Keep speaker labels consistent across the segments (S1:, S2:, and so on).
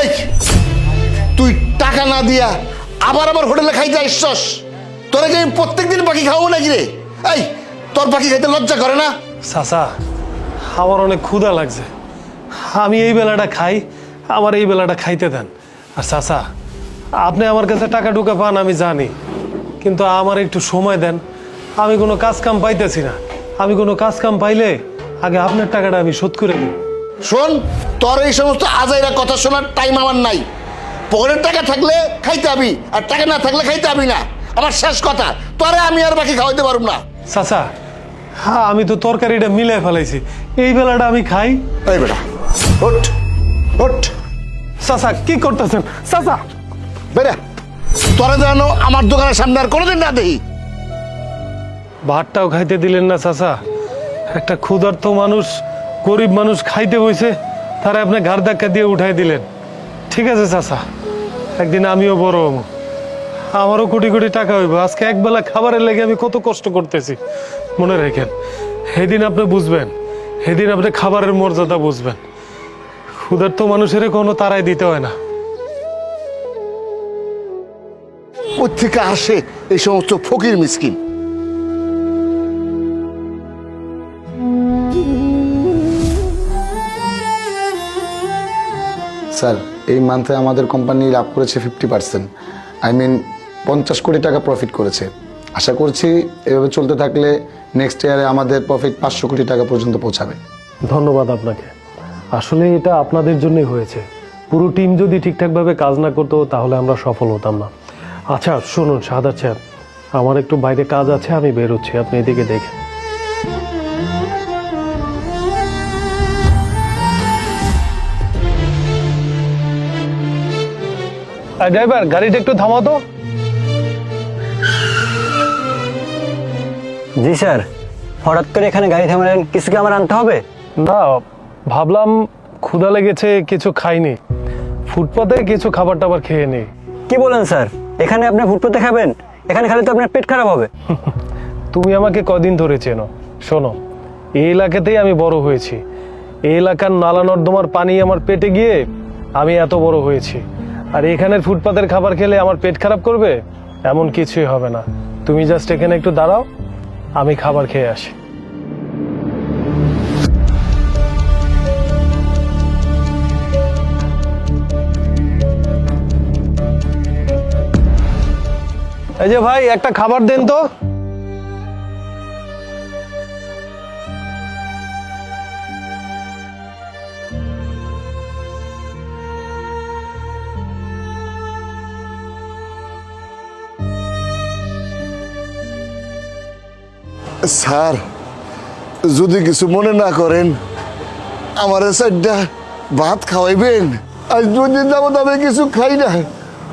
S1: এই, তুই টাকা না দিয়া আবার আবার হোটেলে খাইতে আসছস? তোরা কি আমি প্রত্যেকদিন বাকি খাব নাকি রে? এই, তোর বাকি খাইতে লজ্জা করে না?
S2: চাচা আমার অনেক ক্ষুধা লাগছে। আমি এই বেলাটা খাই, আমার এই বেলাটা খাইতে দেন। আর চাচা আপনি আমার কাছে টাকা টুকা পান, আমি জানি। কিন্তু আমার একটু সময় দেন। আমি কোনো কাজ কাম পাইতেছি না। আমি কোনো কাজ কাম পাইলে আগে আপনার টাকাটা আমি শোধ করে দিই।
S1: শোন তোর এই সমস্ত আজাইরা কথা শোনার টাইম আমার নাই। পকেটের টাকা থাকলে খাইতে আবি আর টাকা না থাকলে খাইতে আবি না। আমার শেষ কথা তোরে আমি আর বাকি খাওয়াইতে পারব না।
S2: চাচা হ্যাঁ আমি তো তরকারিটা মিলাই ফেলাইছি। এই বেলাটা আমি খাই।
S1: এই বেটা ওঠ ওঠ।
S2: চাচা কি করতেছেন? চাচা!
S1: বেটা তোরা জানো আমার দোকানের সামনে আর কোনোদিন না দেখি।
S2: ভাতটাও খাইতে দিলেন না চাচা। একটা ক্ষুধার্ত মানুষ গরিব মানুষ খাইতে বইছে, তারা আপনার ঘাড় ধাক্কা দিয়ে উঠাই দিলেন। ঠিক আছে, চাচা। একদিন আমিও বড় হব। আমারও কোটি কোটি টাকা হইব। আজকে একবেলা খাবারের লেগে আমি কত কষ্ট করতেছি। মনে রাখেন, সেদিন আপনি বুঝবেন, সেদিন আপনি খাবারের মর্যাদা বুঝবেন। ক্ষুধার্ত মানুষের কোনো তারাই দিতে হয় না।
S1: থেকে আসে এই সমস্ত ফকির মিসকিন?
S3: স্যার, এই মান্থে আমাদের কোম্পানি লাভ করেছে ফিফটি পার্সেন্ট আই মিন পঞ্চাশ কোটি টাকা প্রফিট করেছে। আশা করছি এভাবে চলতে থাকলে নেক্সট ইয়ারে আমাদের প্রফিট পাঁচশো কোটি টাকা পর্যন্ত পৌঁছাবে।
S2: ধন্যবাদ আপনাকে। আসলে এটা আপনাদের জন্যই হয়েছে। পুরো টিম যদি ঠিকঠাকভাবে কাজ না করতো, তাহলে আমরা সফল হতাম না। আচ্ছা শুনুন সাদা স্যার, আমার একটু বাইরে কাজ আছে, আমি বেরোচ্ছি। আপনি এদিকে দেখেন। ড্রাইভার গাড়িটা একটু থামাও তো।
S4: জি স্যার। হঠাৎ করে এখানে গাড়ি থামালেন কিছু কি আমার আনতে হবে?
S2: না ভাবলাম ক্ষুধা লেগেছে কিছু খাইনি। ফুটপাতে কিছু খাবার টাবার খেয়ে নিই
S4: কি বলেন স্যার? এখানে আপনি ফুটপাতে খাবেন? এখানে খালি তো আপনার পেট খারাপ হবে।
S2: তুমি আমাকে কদিন ধরে চেনো। শোনো এই এলাকাতেই আমি বড় হয়েছি। এই এলাকার নালা নর্দমার পানি আমার পেটে গিয়ে আমি এত বড় হয়েছি। আর এখানের ফুটপাতের খাবার খেলে আমার পেট খারাপ করবে? এমন কিছুই হবে না। তুমি জাস্ট এখানে একটু দাঁড়াও, আমি খাবার খেয়ে আসি। এই যে ভাই, একটা খাবার দেন তো।
S1: স্যার যদি কিছু মনে না করেন আমার সাইডটা ভাত খাওয়াইবেন। আজ দুদিন যাবত আমি কিছু খাই না।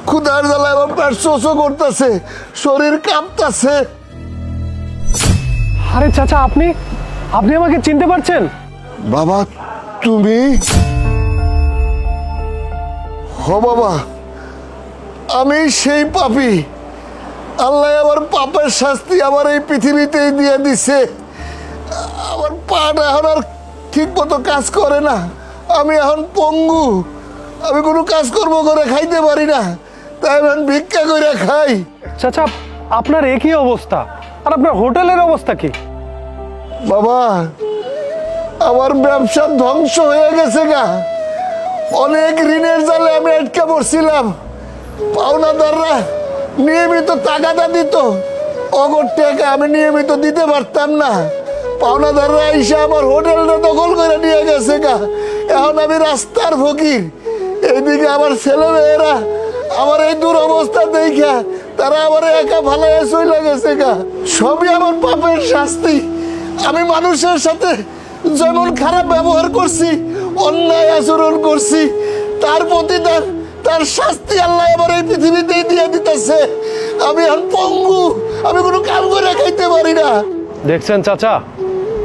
S1: ক্ষুধার জ্বালায় আমার পেট শোষও করতেছে শরীর কাঁপতাছে।
S2: আরে চাচা আপনি? আপনি আমাকে চিনতে পারছেন?
S1: বাবা তুমি? হ বাবা আমি সেই পাপী। আল্লাহ আমার পাপের শাস্তি আমার এই পৃথিবীতেই দিয়ে দিছে। আমার পাটা এখন আর ঠিক মতো কাজ করে না। আমি এখন পঙ্গু। আমি কোনো কাজ কর্ম করে খাইতে পারি না। তাই আমি এখন ভিক্ষা করে খাই।
S2: চাচা আপনার একই অবস্থা? আর আপনার হোটেলের অবস্থা কি?
S1: বাবা আমার ব্যবসা ধ্বংস হয়ে গেছে গা। অনেক ঋণের জালে আমি আটকে পড়ছিলাম। পাওনাদাররা নিয়মিত টাকাটা দিত। অগর টাকা আমি নিয়মিত দিতে পারতাম না। পাওনাদাররা এসে আমার হোটেলটা দখল করে নিয়ে গেছে গা। এখন আমি রাস্তার ফকির। এইদিকে আমার ছেলেমেয়েরা আমার এই দুরবস্থা দেখা তারা আমার একা ভালো চলে গেছে গা। সবই আমার পাপের শাস্তি। আমি মানুষের সাথে যেমন খারাপ ব্যবহার করছি, অন্যায় আচরণ করছি, তার প্রতি তার শাস্তি আল্লাহ আমার এই পৃথিবীতেই দিয়ে দিতেছে। আমি আর পঙ্গু আমি কোনো কাম করে খাইতে পারি না।
S2: দেখছেন চাচা?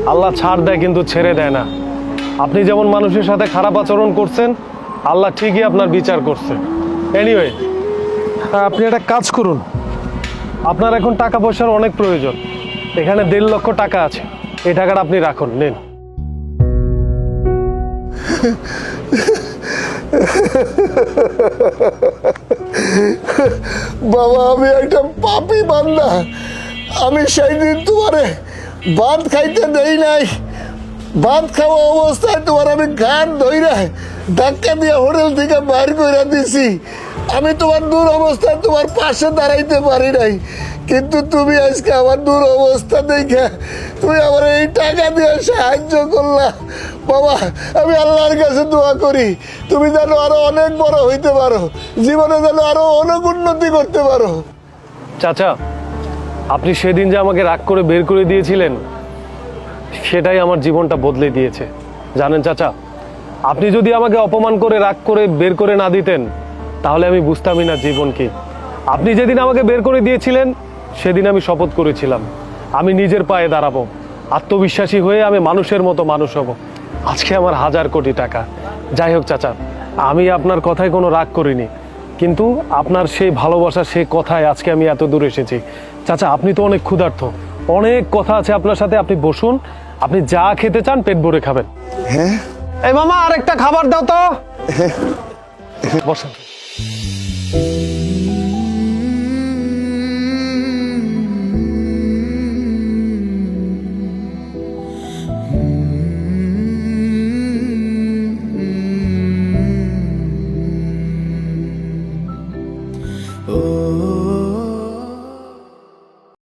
S2: আল্লাহ ছাড় দেয় কিন্তু ছেড়ে দেয় না। আপনি যেমন মানুষের সাথে খারাপ আচরণ করছেন আল্লাহ ঠিকই আপনার বিচার করছে। এনিওয়ে আপনি একটা কাজ করুন। আপনার এখন টাকা পয়সার অনেক প্রয়োজন। এখানে দেড় লক্ষ টাকা আছে। এই টাকাটা আপনি রাখুন নিন।
S1: বাবা, আমি একটা পাপি বান্দা। আমি সেই দিন তোমারে ভাত খাইতে দেই নাই। ভাত খাওয়া অবস্থায় তোমার আমি গান ধইরা ধাক্কা দিয়ে হোটেল থেকে বাইর করে দিছি। আমি তোমার দূর অবস্থায় তোমার পাশে দাঁড়াইতে পারি নাই। কিন্তু তুমি আজকে আমার দূর অবস্থা দেখে তুমি আমার এই টাকা দিয়ে সাহায্য করলা। বাবা, আমি আল্লাহর কাছে দোয়া করি, তুমি যেন আরও অনেক বড় হইতে পারো, জীবনে যেন আরও অনেক উন্নতি করতে পারো।
S2: চাচা, আপনি সেদিন যে আমাকে রাগ করে বের করে দিয়েছিলেন, সেটাই আমার জীবনটা বদলে দিয়েছে। জানেন চাচা, আপনি যদি আমাকে অপমান করে, রাগ করে বের করে না দিতেন, তাহলে আমি বুঝতামই না জীবন কি। আপনি যেদিন আমাকে বের করে দিয়েছিলেন সেদিন আমি শপথ করেছিলাম। আমি নিজের পায়ে দাঁড়াবো। আত্মবিশ্বাসী হয়ে আমি মানুষের মতো মানুষ হব। আজকে আমার হাজার কোটি টাকা। যাই হোক চাচা আমি আপনার কথায় কোনো রাগ করিনি। কিন্তু আপনার সেই ভালোবাসা সেই কথায় আজকে আমি এত দূর এসেছি। চাচা আপনি তো অনেক ক্ষুধার্থ অনেক কথা আছে আপনার সাথে। আপনি বসুন। আপনি যা খেতে চান পেট ভরে খাবেন।
S1: হ্যাঁ?
S2: এই মামা আরেকটা খাবার দাও তো। বসেন।